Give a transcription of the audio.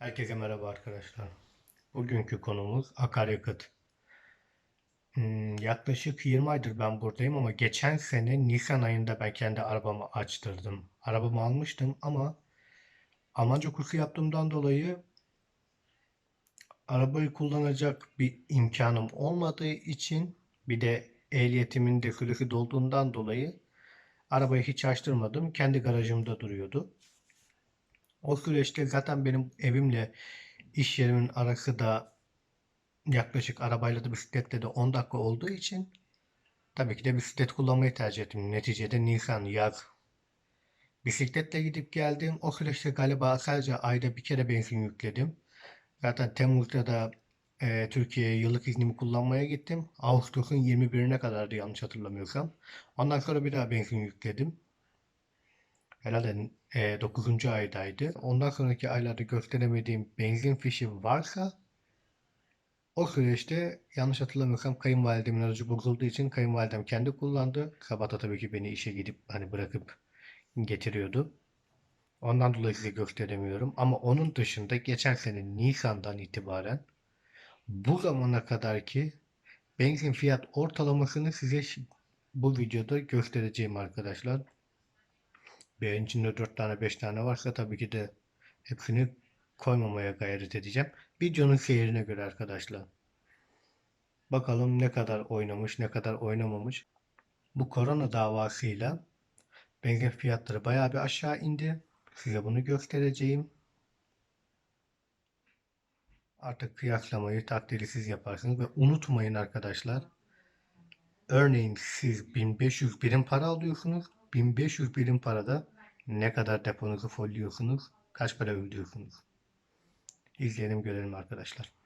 Herkese merhaba arkadaşlar. Bugünkü konumuz akaryakıt. Hmm, yaklaşık 20 aydır ben buradayım ama geçen sene Nisan ayında ben kendi arabamı açtırdım. Arabamı almıştım ama Almanca kursu yaptığımdan dolayı arabayı kullanacak bir imkanım olmadığı için bir de ehliyetimin de süresi dolduğundan dolayı arabayı hiç açtırmadım. Kendi garajımda duruyordu. O süreçte zaten benim evimle iş yerimin arası da yaklaşık arabayla da bisikletle de 10 dakika olduğu için tabii ki de bisiklet kullanmayı tercih ettim. Neticede Nisan, yaz. Bisikletle gidip geldim. O süreçte galiba sadece ayda bir kere benzin yükledim. Zaten Temmuz'da da e, Türkiye'ye yıllık iznimi kullanmaya gittim. Ağustos'un 21'ine kadardı yanlış hatırlamıyorsam. Ondan sonra bir daha benzin yükledim. Herhalde e, 9. aydaydı. Ondan sonraki aylarda gösteremediğim benzin fişi varsa o süreçte yanlış hatırlamıyorsam kayınvalidemin aracı bozulduğu için kayınvalidem kendi kullandı. Sabah da tabii ki beni işe gidip hani bırakıp getiriyordu. Ondan dolayı size gösteremiyorum. Ama onun dışında geçen sene Nisan'dan itibaren bu zamana kadar ki benzin fiyat ortalamasını size bu videoda göstereceğim arkadaşlar. Benim içinde 4 tane 5 tane varsa tabii ki de hepsini koymamaya gayret edeceğim. Videonun seyrine göre arkadaşlar. Bakalım ne kadar oynamış ne kadar oynamamış. Bu korona davasıyla benzin fiyatları bayağı bir aşağı indi. Size bunu göstereceğim. Artık kıyaslamayı takdiri siz yaparsınız ve unutmayın arkadaşlar. Örneğin siz 1500 birim para alıyorsunuz. 1500 birim parada ne kadar deponuzu folluyorsunuz? Kaç para ödüyorsunuz? İzleyelim görelim arkadaşlar.